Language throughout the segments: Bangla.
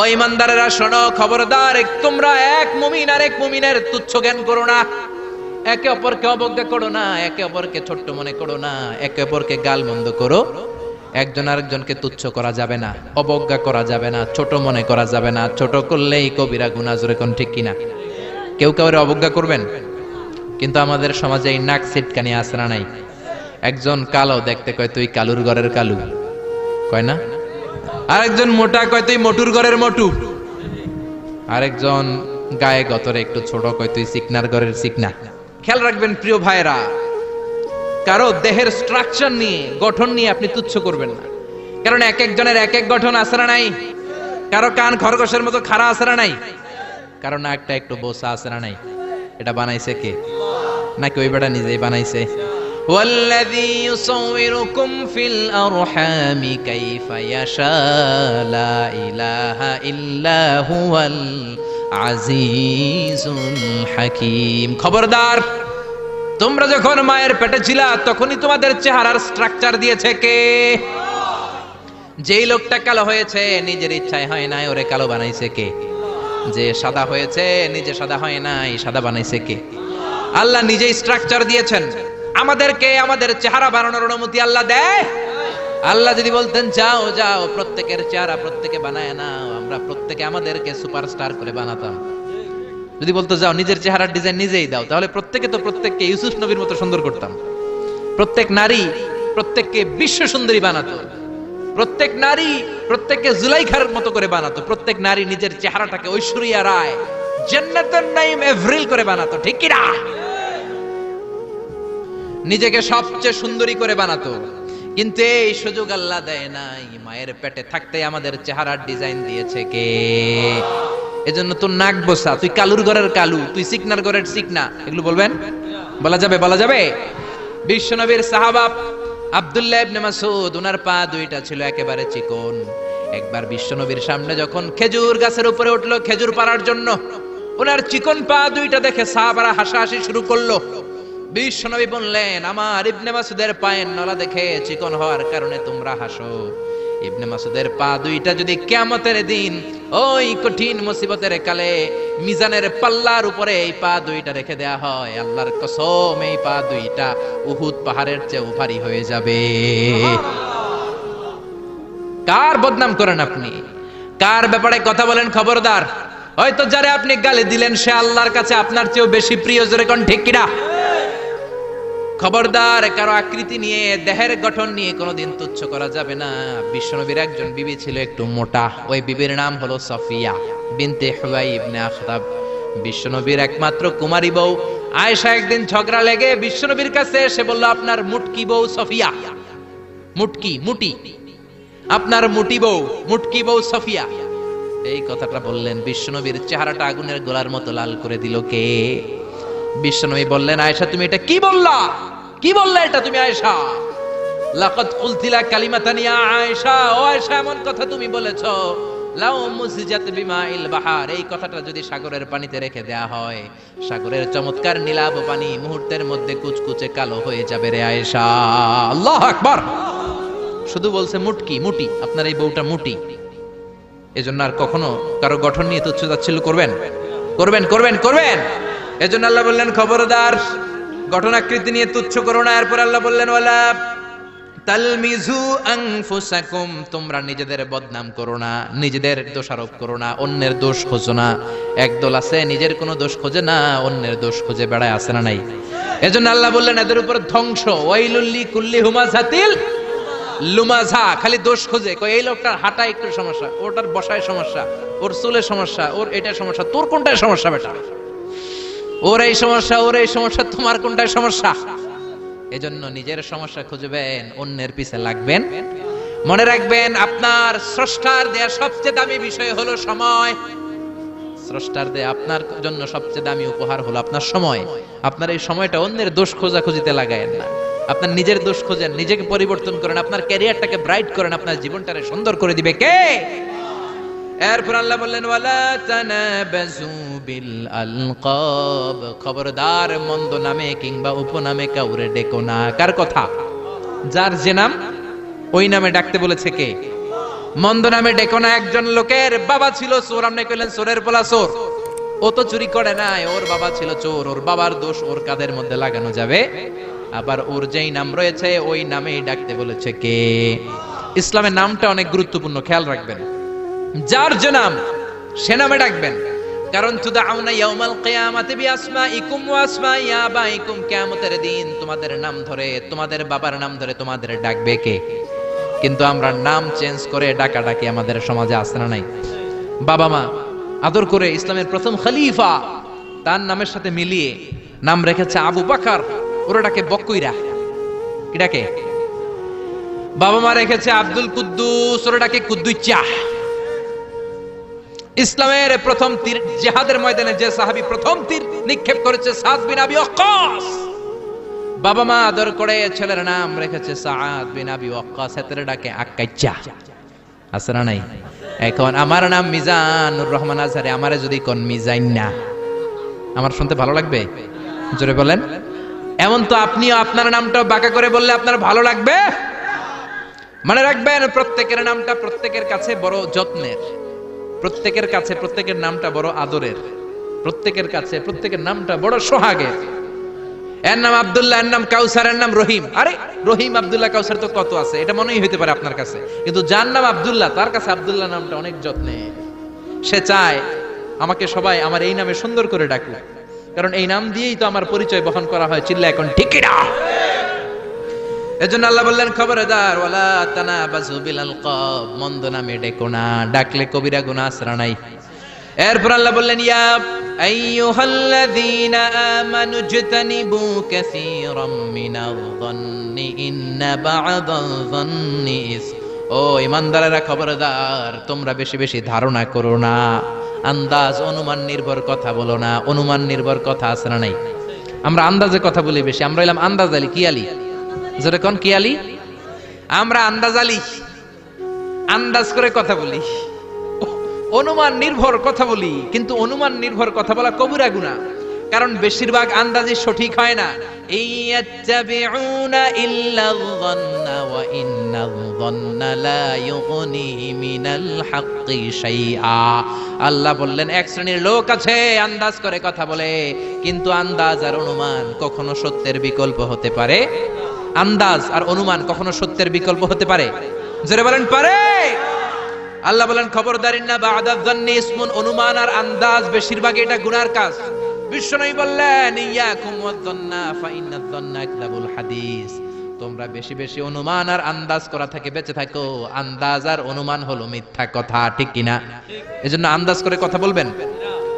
ও ইমানদারেরা, শোনো, খবরদার তোমরা এক মুমিন আর এক মুমিনের তুচ্ছ জ্ঞান করো না। একে অপরকে অবজ্ঞা করো না, একে অপরকে ছোট্ট মনে করো না, একে অপরকে গাল মন্দ করো। একজন আরেকজনকে তুচ্ছ করা যাবে না, অবজ্ঞা করা যাবে না, ছোট মনে করা যাবে না, ছোট করলেই কবিরা গুণা জোরে কোন ঠিক কিনা? কেউ কাউরে অবজ্ঞা করবেন? কিন্তু আমাদের সমাজে এই নাক সিটকানি আসরা নাই? একজন কালো দেখতে কয়, তুই কালুর ঘরের কালু। কয় না? আরেকজন মোটা কয় তুই মোটুর ঘরের মোটু। আরেকজন গায়ে গতরে একটু ছোট কয় তুই সিকনার ঘরের সিকনা। খেয়াল রাখবেন, প্রিয় ভাইরা কারও দেহের স্ট্রাকচার নিয়ে, গঠন নিয়ে আপনি তুচ্ছ করবেন না। কারণ এক একজনের এক এক গঠন আসরা নাই? কারও কান খরগোশের মতো খাড়া আসরা নাই? কারণ একটা একটু বোসা আসরা নাই? এটা বানাইছে কে? নাকি ওই বেটা নিজেই বানাইছে? والذي يصوركم في الأرحام كيف يشاء لا إله إلا هو العزيز الحكيم খবরদার তোমরা যখন মায়ের পেটে ছিলা তখনই তোমাদের চেহারার স্ট্রাকচার দিয়েছে কে যেই লোকটা কালো হয়েছে নিজের ইচ্ছায় হয় নাই ওরে কালো বানাইছে কে যে সাদা হয়েছে নিজে সাদা হয় নাই সাদা বানাইছে কে আল্লাহ নিজেই স্ট্রাকচার দিয়েছেন আমাদেরকে আমাদের চেহারা বানানোর অনুমতি আল্লাহ দেয়? আল্লাহ যদি বলতেন, যাও যাও, প্রত্যেকের চেহারা প্রত্যেকে বানায় না আমরা প্রত্যেকে আমাদেরকে সুপারস্টার করে বানাতাম। যদি বলতো, যাও, নিজের চেহারার ডিজাইন নিজেই দাও, তাহলে প্রত্যেকে তো প্রত্যেককে ইউসুফ নবীর মতো সুন্দর করতাম। প্রত্যেক নারী প্রত্যেককে বিশ্ব সুন্দরী বানাতো। প্রত্যেক নারী প্রত্যেককে জুলাইখার মতো করে বানাতো। প্রত্যেক নারী নিজের চেহারাটাকে ঐশ্বরিয়া রায়, জান্নাতুন নাইম এভরিল করে বানাতো। ঠিক কি না? নিজেকে সবচেয়ে সুন্দরী করে বানাতো। কিন্তু এই সুযোগ আল্লাহ দেয় নাই। মায়ের পেটে থাকতে আমাদের চেহারার ডিজাইন দিয়েছে কে? এজন্য তোর নাক বসা, তুই কালুর ঘরের কালু, তুই সিকনার ঘরের সিকনা। এগুলো বলবেন? বলা যাবে বলা যাবে? বিশ্বনবীর সাহাবা আব্দুল্লাহ ইবনে মাসুদ ওনার পা দুইটা ছিল একেবারে চিকন। একবার বিশ্বনবীর সামনে যখন খেজুর গাছের উপরে উঠল, খেজুর পাড়ার জন্য ওনার চিকন পা দুইটা দেখে সাহাবারা হাসাহাসি শুরু করল। বিশ্বনবী বললেন, আমার ইবনে মাসুদের পায়ের নলা দেখে চিকন হওয়ার কারণে তোমরা হাসো। ইবনে মাসুদের পা দুইটা যদি কিয়ামতের দিন ওই কঠিন মুসিবতের কালে মিজানের পাল্লার উপরে এই পা দুইটা রেখে দেয়া হয়, আল্লাহর কসম এই পা দুইটা উহুদ পাহাড়ের চেয়ে ভারী হয়ে যাবে। কার বদনাম করেন আপনি? কার ব্যাপারে কথা বলেন খবরদার? হয়তো যারে আপনি গালি দিলেন, সে আল্লাহর কাছে আপনার চেয়েও বেশি প্রিয়, জোরে কোন ঠিক কিনা? খবরদার, কারও আকৃতি নিয়ে, দেহের গঠন নিয়ে কোনোদিন তুচ্ছ করা যাবে না। বিশ্বনবীর একজন বিবি ছিল একটু মোটা। ওই বিবির নাম হলো সফিয়া বিনতে হুবাই ইবনে আখতাব। বিশ্বনবীর একমাত্র কুমারী বউ। আয়েশা একদিন ঝগড়া লেগে বিশ্বনবীর কাছে এসে বলল, আপনার মুটকি বউ সফিয়া। মুটকি? মুটি? আপনার মুটি বউ, মুটকি বউ সফিয়া। এই কথাটা বললেন। বিশ্বনবীর চেহারাটা আগুনের গোলার মতো লাল করে দিল কে? বিশ্বনবী বললেন, আয়েশা, তুমি এটা কি বললা? কি বললা এটা তুমি, আয়েশা? লাকাদ কুলতিলা কালিমাতান ইয়া আয়েশা। ও আয়েশা, এমন কথা তুমি বলেছ। লাউ মুসিজাত বিমাইল বাহার। এই কথাটা যদি সাগরের পানিতে রেখে দেয়া হয়, সাগরের চমৎকার নীলাভ পানি মুহূর্তের মধ্যে কুচকুচে কালো হয়ে যাবে রে আয়েশা। আল্লাহ আকবার! শুধু বলছে মুটকি, মুটি। আপনার এই বউটা মুটি। এজন্য আর কখনো কারও গঠন নিয়ে তুচ্ছ তাচ্ছিল্য করবেন? করবেন করবেন করবেন! এজন্য আল্লাহ বললেন, খবরদার গঠনাকৃতি নিয়ে তুচ্ছ করো না। এরপর আল্লাহ বললেন, ওয়ালা তালমিজু আনফুসাকুম, তোমরা নিজেদের বদনাম করো না, নিজেদের দোষারোপ করো না, অন্যের দোষ খোঁজো না। একদল আছে, নিজের কোনো দোষ খোঁজে না, অন্যের দোষ খুঁজে বেড়ায় আসে না নাই। এজন্য আল্লাহ বললেন, এদের উপর ধ্বংস। ওয়াইলুল্লি কুল্লি হুমাজাতিল লুমাঝা খালি দোষ খোঁজে। কই এই লোকটার হাঁটা একটু সমস্যা, ওটার বসায় সমস্যা, ওর চুলের সমস্যা, ওর এটা সমস্যা, তোর কোনটায় সমস্যা বেটা? ওর এই সমস্যা ওর এই সমস্যা, তোমার কোনটায় সমস্যা? এজন্য নিজের সমস্যা খুঁজবেন, অন্যের পিছে লাগবেন। মনে রাখবেন, আপনার স্রষ্টার দেয়া সবচেয়ে দামি বিষয় হলো সময়। স্রষ্টার দেয়া আপনার জন্য সবচেয়ে দামি উপহার হলো আপনার সময়। আপনার এই সময়টা অন্যের দোষ খোঁজাখুঁজিতে লাগায়েন না। আপনার নিজের দোষ খোঁজেন, নিজেকে পরিবর্তন করেন, আপনার ক্যারিয়ারটাকে ব্রাইট করেন, আপনার জীবনটাকে সুন্দর করে দিবে কে? এরপর আল্লাহ বললেন, ওয়ালা তানাবাজু বিল আলকাব। খবরদার, মন্দ নামে কিংবা উপনামে কাউরে ডেকো না। কার কথা? যার যে নাম, ওই নামে ডাকতে বলেছে কে? মন্দ নামে ডেকো না একজন লোকের। বাবা ছিল চোর। আপনি কইলেন, চোরের পোলা চোর। ও তো চুরি করে নাই। ওর বাবা ছিল চোর। ওর বাবার দোষ ওর কাদের মধ্যে লাগানো যাবে? আবার ওর যেই নাম রয়েছে, ওই নামেই ডাকতে বলেছে কে? ইসলামের নামটা অনেক গুরুত্বপূর্ণ। খেয়াল রাখবেন। যার যে নাম সে নামে ডাকবেন। কারণ তুদাউনা ইয়াউমাল কিয়ামাতি বিআসমাইকুম ওয়া আসমাই আবাইকুম কিয়ামতের দিন তোমাদের নাম ধরে, তোমাদের বাবার নাম ধরে তোমাদের ডাকবে কে? কিন্তু আমরা নাম চেঞ্জ করে ডাকা ডাকি আমাদের সমাজে আসে না নাই। বাবা মা, আদর করে ইসলামের প্রথম খলিফা, তার নামের সাথে মিলিয়ে নাম রেখেছে আবু বাকার। ওরা ডাকে বকইরা। কি ডাকে? বাবা মা রেখেছে আব্দুল কুদ্দুস, ওরা ডাকে কুদ্দুচ্চা ইসলামের প্রথম তীর, জিহাদের ময়দানে যে সাহাবী প্রথম তীর নিক্ষেপ করেছে সাদ বিন আবি ওয়াক্কাস। বাবা মা আদর করে ছেলের নাম রেখেছে সাদ বিন আবি ওয়াক্কাস এতে ডাকে আক্কাইচা আছে না নাই? এখন আমার নাম মিজানুর রহমান আজহারি, আমারে যদি কোন মিজাইন না। আমার শুনতে ভালো লাগবে? জোরে বলেন। এমন তো আপনিও আপনার নামটা বাঁকা করে বললে আপনার ভালো লাগবে? মনে রাখবেন, প্রত্যেকের নামটা প্রত্যেকের কাছে বড় যত্নের। প্রত্যেকের কাছে প্রত্যেকের নামটা বড় আদরের। প্রত্যেকের কাছে প্রত্যেকের নামটা বড় সোহাগের। এর নাম আবদুল্লাহ, এর নাম কাউসার, এর নাম রহিম। আরে, রহিম, আবদুল্লাহ কাউসার তো কত আছে? এটা মনেই হইতে পারে আপনার কাছে। কিন্তু যার নাম আবদুল্লাহ, তার কাছে আবদুল্লাহ নামটা অনেক যত্নে। সে চায়, আমাকে সবাই আমার এই নামে সুন্দর করে ডাকলো কারণ এই নাম দিয়েই তো আমার পরিচয় বহন করা হয় চিল্লা এখন, ঠিকিরা! এজন্য আল্লাহ বললেন, খবরদার, ওয়ালা তানাবাজু বিল আলকাব মন্দ নামে ডেকো না, ডাকলে কবিরা গুনাহ আসরা নাই। এরপর আল্লাহ বললেন, ইয়া আইয়ুহাল্লাযীনা আমানু জতানিবু কাসীরাম মিনাল যন্নি ইন্না বা'দাল যন্নি ও ইমানদারেরা, খবরদার, তোমরা বেশি বেশি ধারণা করো না। আন্দাজ, অনুমান নির্ভর কথা বলো না। অনুমান নির্ভর কথা আসরা নাই। আমরা আন্দাজে কথা বলি বেশি। আমরা এলাম আন্দাজ আলী, কি আলী? যেটা কোন কি আলী? আমরা আন্দাজ আলী। আন্দাজ করে কথা বলি। অনুমান নির্ভর কথা বলি, কিন্তু অনুমান নির্ভর কথা বলা কবিরা গুণা কারণ বেশিরভাগ আন্দাজি সঠিক হয় না। আল্লাহ বললেন, এক শ্রেণির লোক আছে, আন্দাজ করে কথা বলে, কিন্তু আন্দাজ আর অনুমান কখনো সত্যের বিকল্প হতে পারে আন্দাজ আর অনুমান কখনো সত্যের বিকল্প হতে পারে? জোরে বলেন, পারে। আল্লাহ বলেন, খবরদারি না বা আদাদান্নি ইসমুন, অনুমান আর আন্দাজ বেশিরভাগ এটা গুনার কাজ। বিশ্বনবী বললেন, ইয়াকুম ওয়াদন্না ফাইন্নাদ দন্না ইকদাবুল হাদিস। তোমরা বেশি বেশি অনুমান আর আন্দাজ করা থেকে বেঁচে থাকো। আন্দাজ আর অনুমান হলো মিথ্যা কথা, ঠিক কিনা? এজন্য আন্দাজ করে কথা বলবেন।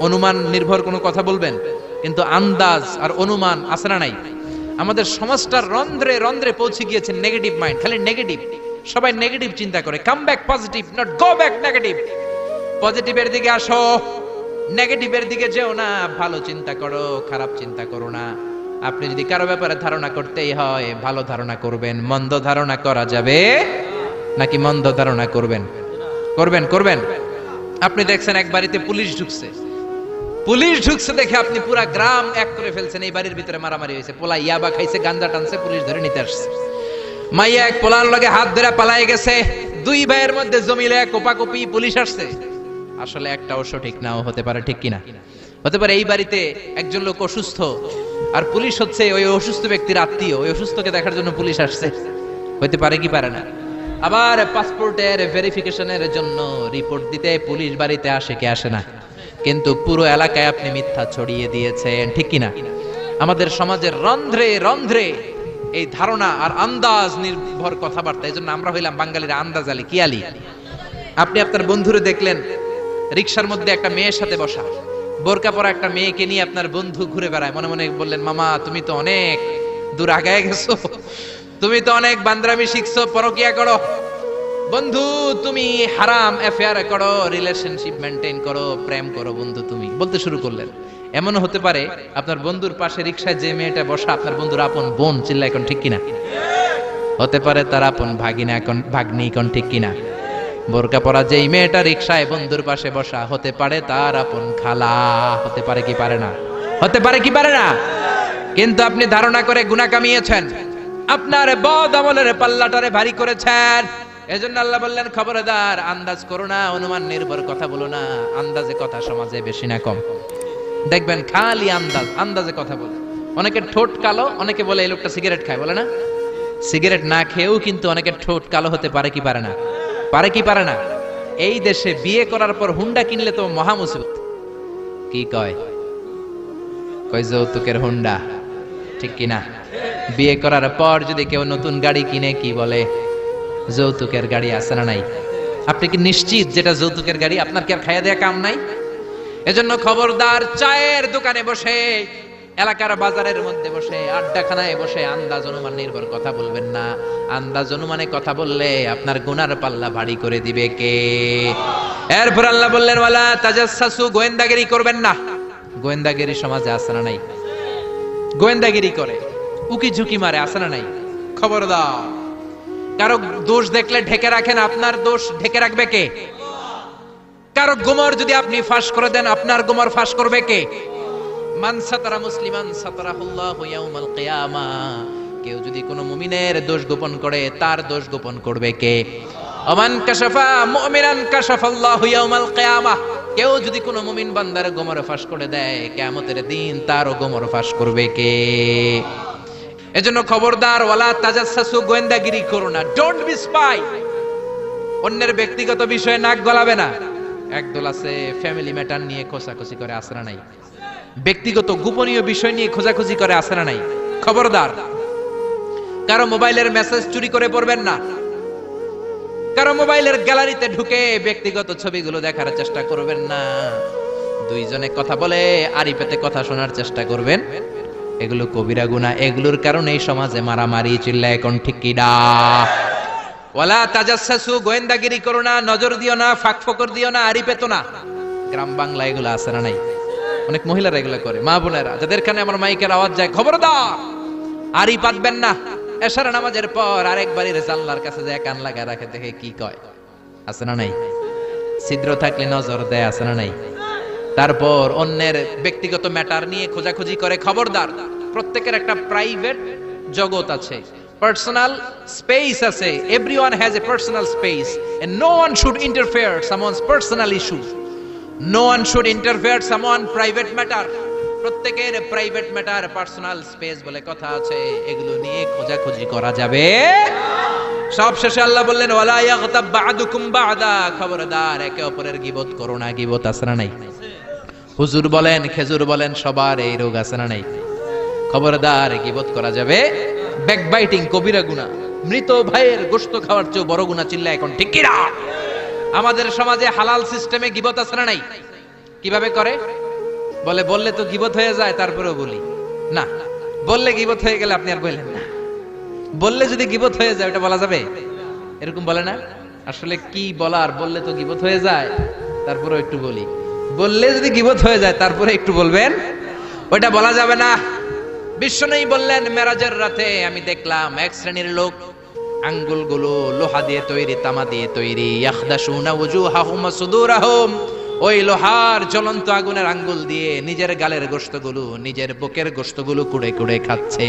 অনুমান নির্ভর কোনো কথা বলবেন। কিন্তু আন্দাজ আর অনুমান না নাই? আমাদের সমাজটার রন্ধ্রে রন্ধ্রে পৌঁছে গিয়েছে নেগেটিভ মাইন্ড খালি নেগেটিভ সবাই নেগেটিভ চিন্তা করে। Come back positive not go back negative পজিটিভের দিকে আসো নেগেটিভের দিকে যেও না। ভালো চিন্তা করো, খারাপ চিন্তা করো না। আপনি যদি কারও ব্যাপারে ধারণা করতেই হয়, ভালো ধারণা করবেন। মন্দ ধারণা করা যাবে? নাকি মন্দ ধারণা করবেন? করবেন করবেন। আপনি দেখছেন এক বাড়িতে পুলিশ ঢুকছে। পুলিশ ঢুকছে দেখে আপনি পুরা গ্রাম এক করে ফেলছেন, এই বাড়ির ভিতরে মারামারি হয়েছে। পোলা ইয়াবা খাইছে, গান্দা টানছে, পুলিশ ধরে নিতে আসছে। মাইয়া এক পোলার লগে হাত ধরে পালাই গেছে। দুই ভাইয়ের মধ্যে জমিলে কোপাকুপি পুলিশ আসছে। আসলে একটা একটাও সঠিক নাও হতে পারে, ঠিক কিনা? হতে পারে এই বাড়িতে একজন লোক অসুস্থ, আর পুলিশ হচ্ছে ওই অসুস্থ ব্যক্তির আত্মীয়। ওই অসুস্থকে দেখার জন্য পুলিশ আসছে। হতে পারে কি পারে না। আবার পাসপোর্টের ভেরিফিকেশনের জন্য রিপোর্ট দিতে পুলিশ বাড়িতে আসে কে আসে না। কিন্তু পুরো এলাকায় আপনি মিথ্যা ছড়িয়ে দিয়েছেন, ঠিক কিনা? আমাদের সমাজের রন্ধ্রে রন্ধ্রে এই ধারণা আর আন্দাজ নির্ভর কথাবার্তা এই জন্য আমরা হইলাম বাঙালিরা আন্দাজ আলী, কি আলী? আপনি আপনার বন্ধুরে দেখলেন, রিক্সার মধ্যে একটা মেয়ের সাথে বসা, বোরকা পরা একটা মেয়েকে নিয়ে আপনার বন্ধু ঘুরে বেড়ায়, মনে মনে বললেন, মামা, তুমি তো অনেক দূর আগায় গেছো, তুমি তো অনেক বান্দ্রামি শিখছো, পরকিয়া করো। বন্ধু, তুমি হারাম অ্যাফেয়ার করো রিলেশনশিপ মেনটেন করো, প্রেম করো বন্ধু তুমি। বলতে শুরু করলেন। এমনও হতে পারে, আপনার বন্ধুর পাশে রিক্সায় যে মেয়েটা বসা, আপনার বন্ধুর আপন বোন চিল্লা এখন ঠিক কিনা? হতে পারে তার আপন ভাগিনা এখন, ভাগ্নি এখন ঠিক কিনা? বোরকা পরা যেই মেয়েটা রিক্সায় বন্ধুর পাশে বসা, হতে পারে তার আপন খালা। হতে পারে কি পারে না? হতে পারে কি পারে না? কিন্তু আপনি ধারণা করে গুণা কামিয়েছেন। আপনার বদ আমলের পাল্লাটারে ভারী করেছেন। এজন্য আল্লাহ বললেন, খবরদার, আন্দাজ করো না, অনুমান নির্ভর, কথা বলো না। আন্দাজে কথা সমাজে বেশি না কম। দেখবেন, খালি আন্দাজ, আন্দাজে কথা বলে। অনেকে ঠোঁট কালো, অনেকে বলে, এই লোকটা সিগারেট খায়, বলে না? সিগারেট না খেয়েও কিন্তু অনেকে ঠোঁট কালো হতে পারে কি পারে না? পারে কি পারে না? এই দেশে বিয়ে করার পর হুন্ডা কিনলে তো মহা মুসিবত। কি কয়? কয়, যৌতুকের হুন্ডা। ঠিক কিনা? বিয়ে করার পর যদি কেউ নতুন গাড়ি কিনে, কি বলে? যৌতুকের গাড়ি আছে না নাই? আপনি কি নিশ্চিত যেটা যৌতুকের গাড়ি? আপনার কি আর খাইয়া দেয়া কাম নাই? এজন্য খবরদার চায়ের দোকানে বসে, এলাকার বাজারের মধ্যে বসে, আড্ডাখানায় বসে আন্দাজ অনুমান নির্ভর কথা বলবেন না। আন্দাজ অনুমানে কথা বললে আপনার গুনার পাল্লা ভারী করে দিবে কে? এরপর আল্লাহ বললেন, ওয়ালা তাজাসসু গোয়েন্দাগিরি করবেন না। গোয়েন্দাগিরি সমাজে আছে না নাই? গোয়েন্দাগিরি করে উকি ঝুঁকি মারে, আছে না নাই? খবর দাও কারও দোষ দেখলে ঢেকে রাখেন, আপনার দোষ ঢেকে রাখবে কে? কারও গোমর যদি আপনি ফাঁস করে দেন, আপনার গোমর ফাঁস করবে কে? মান সাতারা মুসলিমান সাতারাহুল্লাহু ইয়াউমাল কিয়ামা। কেউ যদি কোনো মুমিনের দোষ গোপন করে, তার দোষ গোপন করবে কে? অমান কাশাফা মুমিনান কাশাফাল্লাহু ইয়াউমাল কিয়ামা। কেউ যদি কোনো মুমিন বান্দার গোমর ফাঁস করে দেয়, কিয়ামতের দিন তারও গোমর ফাঁস করবে কে? এজন্য খবরদার, ওয়ালা তাজাসসু গোয়েন্দাগিরি করো না। ডোন্ট বি স্পাই অন্যের ব্যক্তিগত বিষয়ে নাক গলাবে না। একদল আছে ফ্যামিলি ম্যাটার নিয়ে খোঁচাখুচি করে আসরা নাই। ব্যক্তিগত গোপনীয় বিষয় নিয়ে খোঁজাখুঁজি করে আসরা নাই। খবরদার। কারও মোবাইলের মেসেজ চুরি করে পড়বেন না। কারও মোবাইলের গ্যালারিতে ঢুকে ব্যক্তিগত ছবিগুলো দেখার চেষ্টা করবেন না। দুইজনে কথা বলে, আড়ি পেতে কথা শোনার চেষ্টা করবেন। এগুলো কবিরা গুণা এগুলোর কারণে সমাজে মারামারি চিল্লা এখন ঠিক কিডা। ওয়ালা তাজাসসু গোয়েন্দাগিরি করো না, নজর দিও না, ফাঁক ফকর দিও না, আড়ি পেতো না। গ্রাম বাংলা এগুলো আছে না নাই? অনেক মহিলারা এগুলো করে, মা বোনেরা, যাদের কানে আমার মাইকের আওয়াজ যায় খবরদার আড়ি পাতবেন না। এশার নামাজের পর আরেক বাড়ির জানলার কাছে যায়, কান লাগা রাখে, দেখে কি কয়। আছে না নাই? ছিদ্র থাকলে নজর দেয়, আছে না নাই? তারপর অন্যের ব্যক্তিগত ম্যাটার নিয়ে খোঁজাখুঁজি করে খবরদার। প্রত্যেকের একটা প্রাইভেট জগৎ আছে। পার্সোনাল স্পেস আছে। Everyone has a personal space and no one should interfere someone's personal issue no one should interfere someone private matter প্রত্যেকের প্রাইভেট ম্যাটার পার্সোনাল স্পেস বলে কথা আছে। এগুলো নিয়ে খোঁজাখুঁজি করা যাবে। সব শেষে আল্লাহ বললেন, ওয়ালা ইয়াগতাব বা'দুকুম বা'দা। খবরদার, একে অপরের গিবত করো না। গিবত আসরা নাই? হুজুর বলেন, খেজুর বলেন, সবার এই রোগ আছে না নাই? খবরদার, গিবত করা যাবে? ব্যাকবাইটিং কবিরা গুনাহ মৃত ভাইয়ের গোস্ত খাওয়ার চেয়ে বড় গুনাহ চিল্লা এখন, ঠিক কি না আমাদের সমাজে হালাল সিস্টেমে গিবত আছে না নাই? কীভাবে করে? বলে, বললে তো গিবত হয়ে যায়, তারপরেও বলি। না, বললে গিবত হয়ে গেলে আপনি আর বললেন না। বললে যদি গিবত হয়ে যায়, ওটা বলা যাবে? এরকম বলে না? আসলে কি বলার? বললে তো গিবত হয়ে যায়, তারপরেও একটু বলি। বললে যদি গিবত হয়ে যায়, তারপরে একটু বলবেন? ওটা বলা যাবে না। বিশ্বনয়ী বললেন, মেরাজের রাতে আমি দেখলাম এক শ্রেণির লোক আঙ্গুলগুলো লোহা দিয়ে তৈরি, তামা দিয়ে তৈরি। ওই লোহার জ্বলন্ত আগুনের আঙ্গুল দিয়ে নিজের গালের গোশতগুলো, নিজের বুকের গোশতগুলো কুড়ে কুড়ে খাচ্ছে।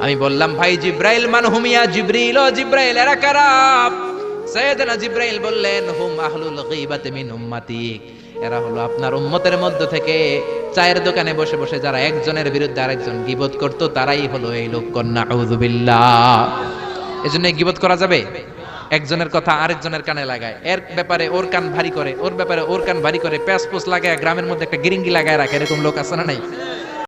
আমি বললাম, ভাই জিব্রাইল মান হুমিয়া জিব্রিল, ও জিব্রাইল, এরা কারা? সৈয়দনা জিব্রাইল বললেন, হুম আহলুল গীবাতি মিন উম্মাতিক এরা হলো আপনার উম্মতের মধ্য থেকে চায়ের দোকানে বসে বসে যারা একজনের বিরুদ্ধে আরেকজন গিবত করতো, তারাই হলো এই লোক কন্যা আউযুবিল্লাহ এজন্য গিবত করা যাবে? একজনের কথা আরেকজনের কানে লাগায়। এর ব্যাপারে ওর কান ভারী করে, ওর ব্যাপারে ওর কান ভারী করে প্যাস পোস লাগায়, গ্রামের মধ্যে একটা গিরিঙ্গি লাগায় রাখে, এরকম লোক আছে না নাই?